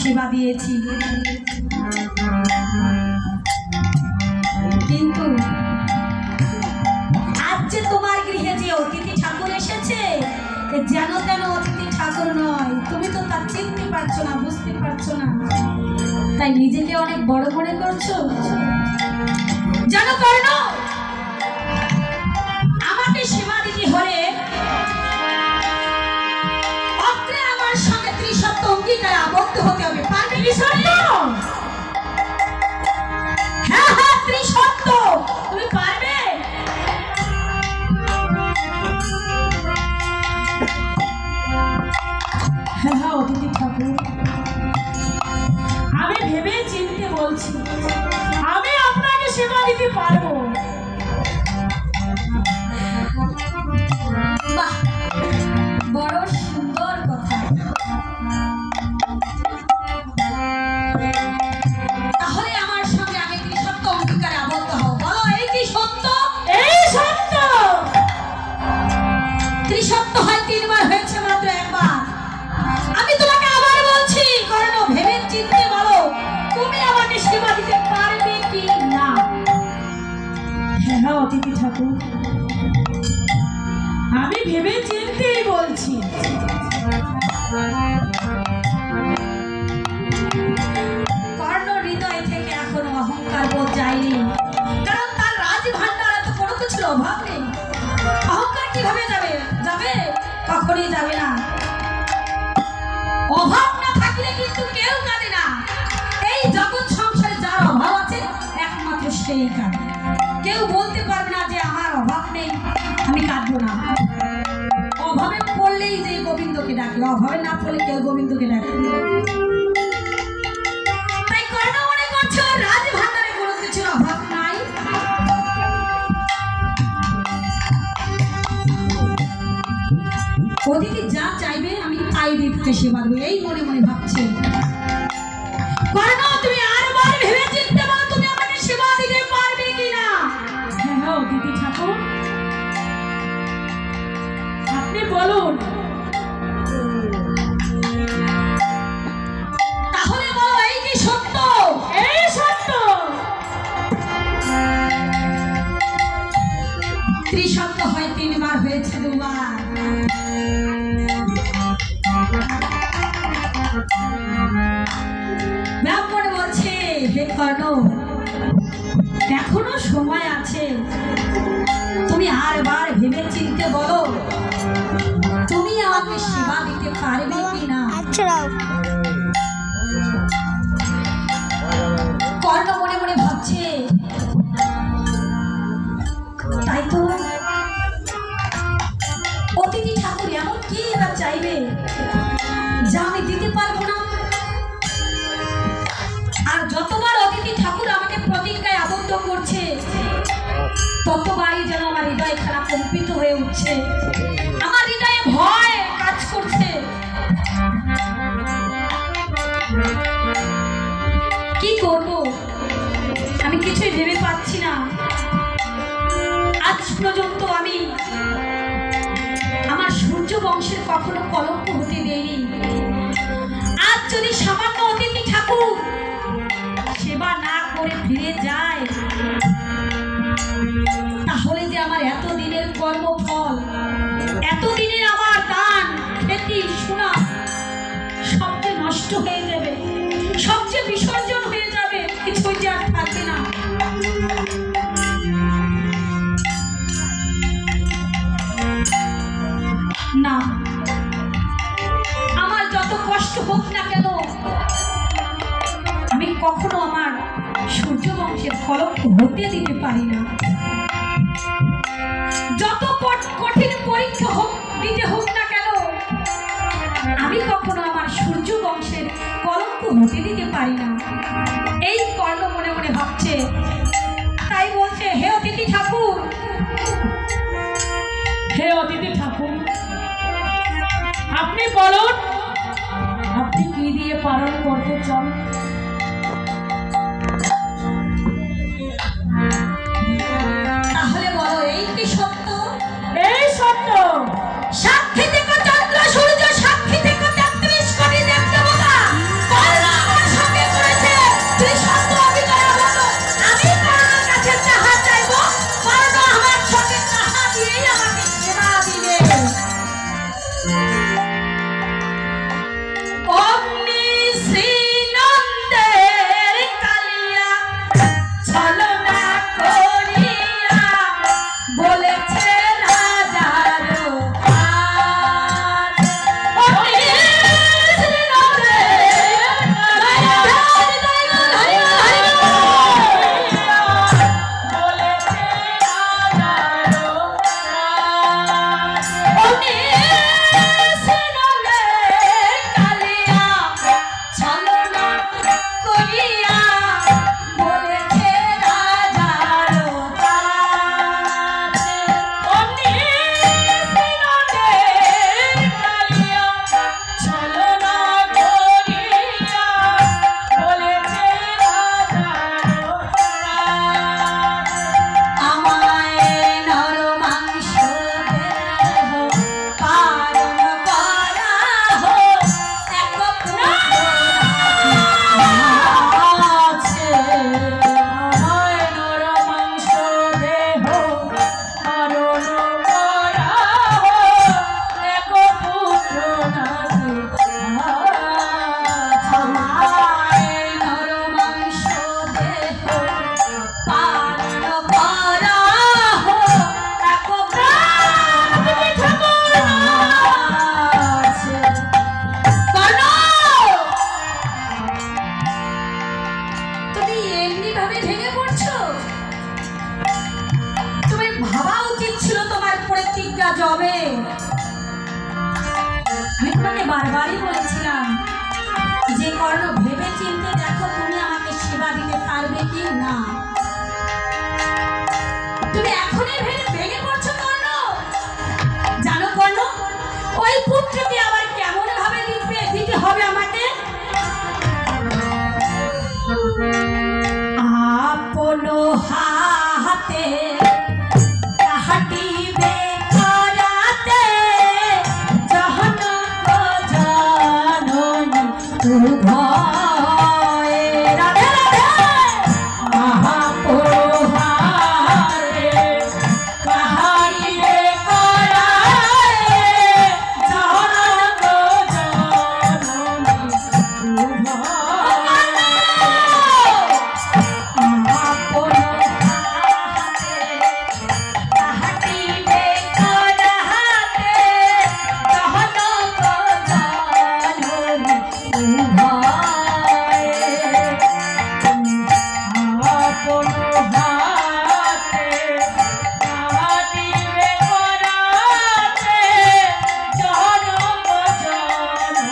সেবা দিয়েছি। কিন্তু আজ যে তোমার গৃহে যে অতিথি ঠাকুর এসেছে যেন তেন অতিথি ঠাকুর নয়। তুমি তো তা চিনতে পারছ না, বুঝতে পারছ না। তাই নিজেকে অনেক বড় মনে করছ? জানো কর্ণ বলছি আমি আপনাকে সেবা দিতে পারব। বড় সুন্দর কথা। সেই কাঁদে কেউ বলতে পারবে না যে আমার অভাব নেই, আমি কাঁদবো না। অভাবে পড়লেই যে গোবিন্দকে ডাকে, অভাবে না পড়লে কেউ গোবিন্দকে ডাকে তাই কোনো কিছুর অভাব নাই? অতিথি যা চাইবে, আমি তাই দিতে সেবা দেবো। এই মনে মনে ভাবছে। এখনও সময় আছে। তুমি আর বার ভেবে চিনতে বলো তুমি আমাকে সেবা দিতে পারবে কি না কর্ণ মনে ততবারই যেন আমার হৃদয় খারাপ কম্পিত হয়ে উঠছে। আমার হৃদয়ে ভয় কাজ করছে। কি করব? আমি কিছুই ভেবে পাচ্ছি না। আজ পর্যন্ত আমি আমার সূর্য বংশের কখনো কলঙ্ক হতে দেয়নি আজ যদি সামান্য অতিথি ঠাকুর কর্মফল। এতদিনের আমার দান, খ্যাতি শোনা সব যে নষ্ট হয়ে যাবে। সব যে বিসর্জন হয়ে যাবে কিছুই যে আর থাকবে না। না, আমার যত কষ্ট হোক না কেন, আমি কখনো আমার সূর্য বংশের ফলক হতে দিতে পারি না। বলুন। আপনি কি দিয়ে পালন করতে চান তোমাকে বারবারই বলেছিলাম যে, কর্ণ ভেবে চিনতে দেখো তুমি আমাকে সেবা দিতে পারবে কি না? তুমি এখনই ভেবে 不怕。